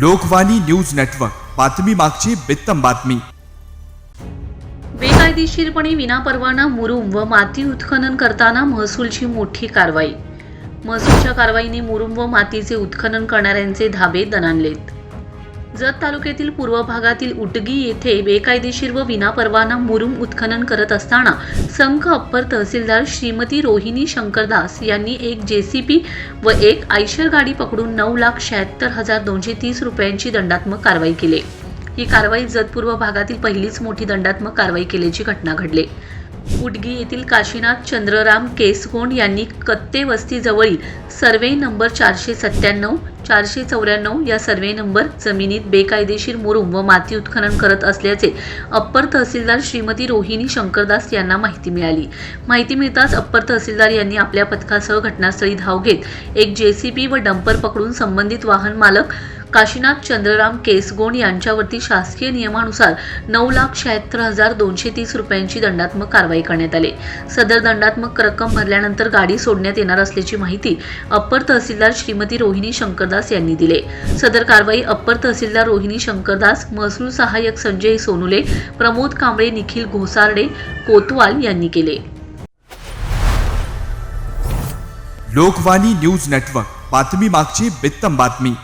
Lokvani news network. बातमी मागची बित्तम बातमी. बेकायदेशीरपणे विनापरवाना मुरुम व माती उत्खनन करताना महसूलची मोठी कारवाई. महसूलच्या कारवाईने मुरुम व मातीचे उत्खनन करणाऱ्यांचे धाबे दणाणलेत. जत तालुक्यातील पूर्व भागातील उटगी येथे बेकायदेशीर व विनापरवाना मुरुम उत्खनन करत असताना संख अप्पर तहसीलदार श्रीमती रोहिणी शंकरदास यांनी एक जेसीपी व एक आयशर गाडी पकडून नऊ लाख शहात्तर हजार दोनशे तीस रुपयांची दंडात्मक कारवाई केली. ही कारवाई जत पूर्व भागातील पहिलीच मोठी दंडात्मक कारवाई केल्याची घटना घडली. उडगी येथील काशीनाथ चंद्रराम केसगोंड यांनी कत्ते वस्तीजवळील सर्वे नंबर चारशे सत्त्याण्णव चारशे चौऱ्याण्णव या सर्वे नंबर जमिनीत बेकायदेशीर मुरुम व माती उत्खनन करत असल्याचे अप्पर तहसीलदार श्रीमती रोहिणी शंकरदास यांना माहिती मिळाली. माहिती मिळताच अप्पर तहसीलदार यांनी आपल्या पथकासह घटनास्थळी धाव घेत एक जेसीबी व डंपर पकडून संबंधित वाहन मालक काशीनाथ चंद्रराम केसगोंड यांच्यावरती शासकीय नियमानुसार नऊ लाख शहात्तर हजार दोनशे तीस रुपयांची दंडात्मक कारवाई करण्यात आली. सदर दंडात्मक रक्कम भरल्यानंतर गाडी सोडण्यात येणार असल्याची माहिती अप्पर तहसीलदार श्रीमती रोहिणी शंकरदास यांनी दिले. सदर कारवाई अप्पर तहसीलदार रोहिणी शंकरदास महसूल सहाय्यक संजय सोनुले प्रमोद कांबळे निखिल घोसारडे कोतवाल यांनी केले. Lokvani news network. बातमी मागची बित्तम बातमी.